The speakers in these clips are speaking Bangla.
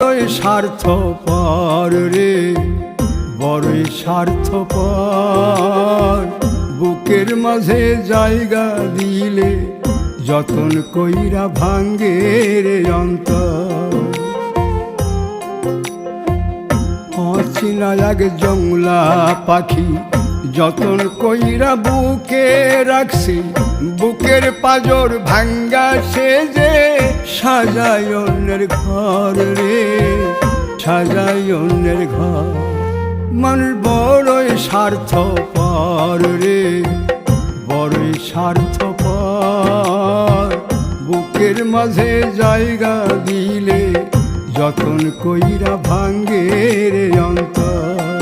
বড়ই স্বার্থ পর রে, বড়ই স্বার্থ পর বুকের মাঝে জায়গা দিলে যতন কইরা ভাঙ্গে রে অন্তর। অচিনা এক জংলা পাখি যতন কইরা বুকে রাখছি, বুকের পাজর ভাঙ্গা সে যে সাজায় অন্যের ঘর রে, সাজায় অন্যের ঘর। মানুষ বড়ই স্বার্থ পর রে, বড়ই স্বার্থ পর বুকের মাঝে জায়গা দিলে যতন কইরা ভাঙ্গে রে অন্তর।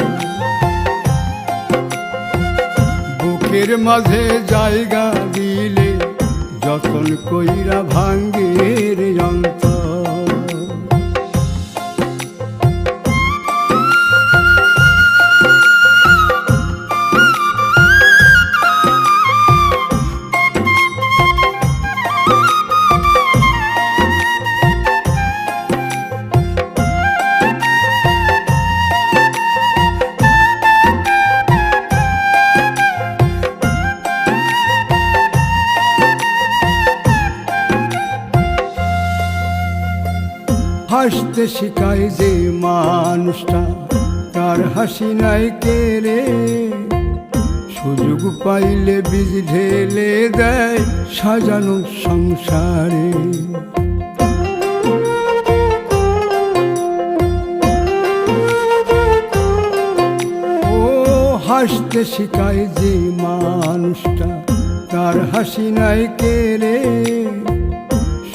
বুকের মাঝে জায়গা দিলে যতন কইরা ভাঙ্গের রে হাসতে শিখায় যে মানুষটা, তার হাসি নাই কেড়ে সুযোগ পাইলে বীজ ঢেলে দেয় সাজানো সংসারে। ও হাসতে শিখায় যে মানুষটা, তার হাসি নাই কেড়ে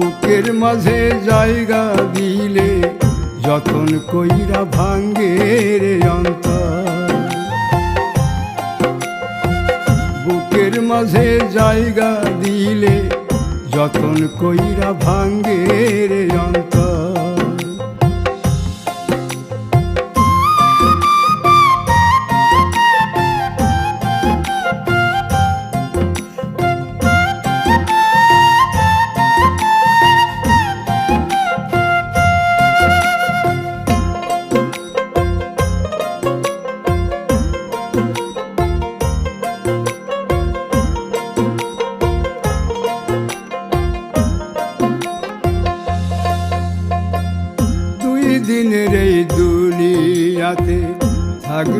বুকের মাঝে জায়গা দিলে যতন কইরা ভাঙ্গে রে বুকের মাঝে জায়গা দিলে যতন কইরা ভাঙ্গে রে অন্তর।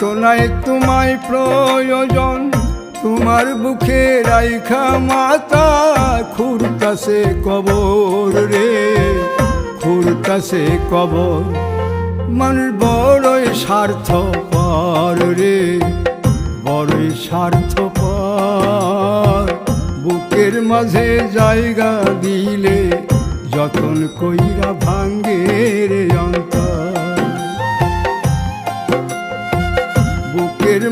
তো নাই তোমায় প্রয়োজন, তোমার বুকে রাইখা মাতা খুরতাছে কবর রে খুরতাছে কবর। মানুষ বড়ই স্বার্থ পর রে, বড়ই স্বার্থ পর বুকের মাঝে জায়গা দিলে যতন কইরা ভাঙ্গে রে অন্তর।